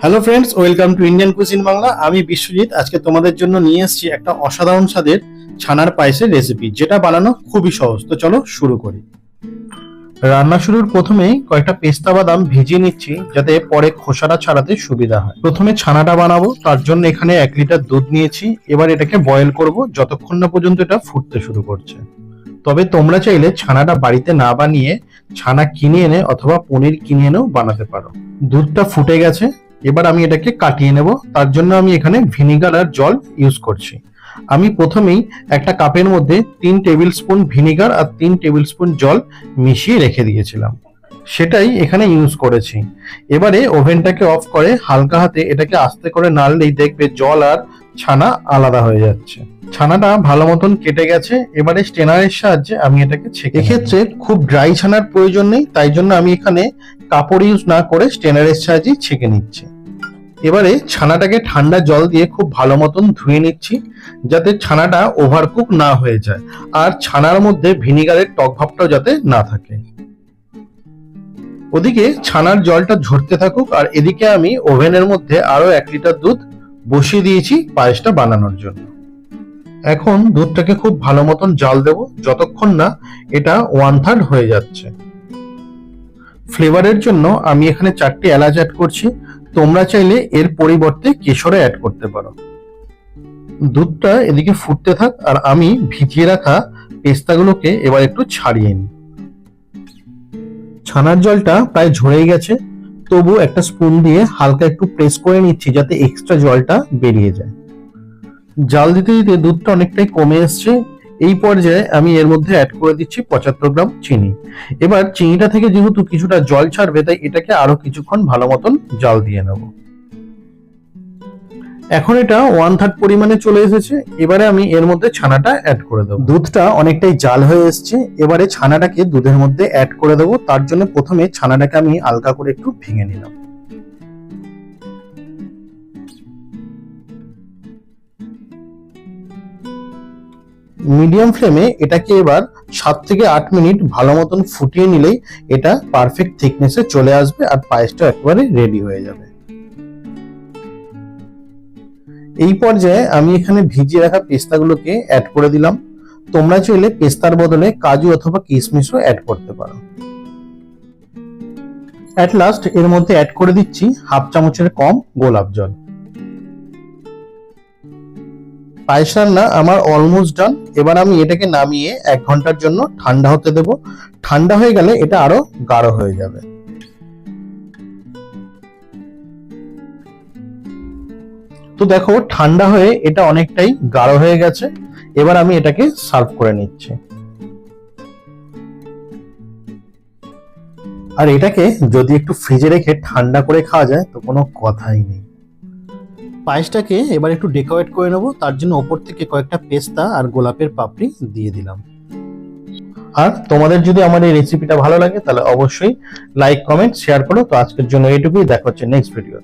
Hello friends welcome to Indian cuisine Bangla আমি বিশ্বজিৎ, আজকে তোমাদের জন্য নিয়ে এসেছি একটা অসাধারণ স্বাদের ছানার পায়েসের রেসিপি যেটা বানানো খুবই সহজ। তো চলো শুরু করি। রান্না শুরুর প্রথমেই কয়েকটা পেস্তা বাদাম ভিজিয়ে নিচ্ছি, যাতে পরে খোসাটা ছাড়াতে সুবিধা হয়। প্রথমে ছানাটা বানাবো, তার জন্য এখানে এক লিটার দুধ নিয়েছি। এবার এটাকে বয়েল করব, যতক্ষণ না পর্যন্ত এটা ফুটতে শুরু করছে। তবে তোমরা চাইলে ছানাটা বাড়িতে না বানিয়ে ছানা কিনে এনে অথবা পনির কিনে এনেও বানাতে পারো। দুধটা ফুটে গেছে এবার আমি এটাকে কাটিয়ে নেব। তার জন্য আমি এখানে ভিনিগার আর জল ইউজ করছি। আমি প্রথমেই একটা কাপের মধ্যে তিন টেবিল স্পুন ভিনিগার আর তিন টেবিল স্পুন জল মিশিয়ে রেখে দিয়েছিলাম। সেটাই এখানে ইউজ করেছি। এবারে ওভেনটাকে অফ করে হালকা হাতে এটাকে আস্তে করে নাড়লেই দেখবে জল আর ছানা আলাদা হয়ে যাচ্ছে। ছানাটা ভালো মতন কেটে গেছে। এবারে স্টেনারের সাহায্যে আমি এটাকে ছেঁকে এক্ষেত্রে খুব ড্রাই ছানার প্রয়োজন নেই। তাই জন্য আমি এখানে কাপড় ইউজ না করে স্টেনারের সাহায্যে ছেঁকে নিচ্ছি। এবারে ছানাটাকে ঠান্ডা জল দিয়ে খুব ভালো মতন ধুয়ে নিচ্ছি, যাতে ছানাটা ওভারকুক না হয়ে যায়। আর ছানার মধ্যে ভিনিগারের টক ভাবটাও যাতে না থাকে। ওদিকে ছানার জলটা ঝরতে থাকুক, আর এদিকে আমি ওভেনের মধ্যে আরও এক লিটার দুধ বসিয়ে দিয়েছি পায়েসটা বানানোর জন্য। এখন দুধটাকে খুব ভালো মতন জাল দেব, যতক্ষণ না এটা ওয়ান থার্ড হয়ে যাচ্ছে। ফ্লেভারের জন্য আমি এখানে চারটি এলাচ অ্যাড করছি। তোমরা চাইলে এর পরিবর্তে কেশরে অ্যাড করতে পারো। দুধটা এদিকে ফুটতে থাক আর আমি ভিজিয়ে রাখা পেস্তাগুলোকে এবার একটু ছাড়িয়ে নিই। ছানার জলটা প্রায় ঝরেই গেছে তবু একটা স্পুন দিয়ে হালকা একটু প্রেস করে নিচ্ছি যাতে এক্সট্রা জলটা বেরিয়ে যায়। জাল দিতে দিতে দুধটা অনেকটাই কমে এসছে এই পর্যায়ে আমি এর মধ্যে অ্যাড করে দিচ্ছি পঁচাত্তর গ্রাম চিনি। এবার চিনিটা থেকে যেহেতু কিছুটা জল ছাড়বে, তাই এটাকে আরও কিছুক্ষণ ভালো মতন জাল দিয়ে নেব। এখন এটা ওয়ান থার্ড পরিমাণে চলে এসেছে। এবারে আমি এর মধ্যে ছানাটা অ্যাড করে দেবো। দুধটা অনেকটাই জাল হয়ে এসছে। এবারে ছানাটাকে দুধের মধ্যে অ্যাড করে দেবো। তার জন্য প্রথমে ছানাটাকে আমি হালকা করে একটু ভেঙে নিলাম। মিডিয়াম ফ্লেমে এটাকে এবার সাত থেকে আট মিনিট ভালো মতন ফুটিয়ে নিলেই এটা পারফেক্ট থিকনেসে চলে আসবে আর পায়েসটা একেবারে রেডি হয়ে যাবে। এই পর্যায়ে আমি এখানে ভিজিয়ে রাখা পেস্তাগুলোকে অ্যাড করে দিলাম। তোমরা চাইলে পেস্তার বদলে কাজু অথবা কিশমিশও অ্যাড করতে পারো। অ্যাট লাস্ট এর মধ্যে অ্যাড করে দিচ্ছি হাফ চামচের কম গোলাপ জল। পায়েস রান্না আমার অলমোস্ট ডান এবার আমি এটাকে নামিয়ে এক ঘণ্টার জন্য ঠান্ডা হতে দেব। ঠান্ডা হয়ে গেলে এটা আরও গাঢ় হয়ে যাবে। তো দেখো, ঠান্ডা হয়ে এটা অনেকটাই গাঢ় হয়ে গেছে। এবার আমি এটাকে সার্ভ করে নিচ্ছি। আর এটাকে যদি একটু ফ্রিজে রেখে ঠান্ডা করে খাওয়া যায়, তো কোনো কথাই নেই। পায়েসটাকে এবার একটু ডেকোরেট করে নেব। তার জন্য ওপর থেকে কয়েকটা পেস্তা আর গোলাপের পাপড়ি দিয়ে দিলাম। আর তোমাদের যদি আমার এই রেসিপিটা ভালো লাগে, তাহলে অবশ্যই লাইক কমেন্ট শেয়ার করো। তো আজকের জন্য এইটুকুই। দেখা হচ্ছে নেক্সট ভিডিও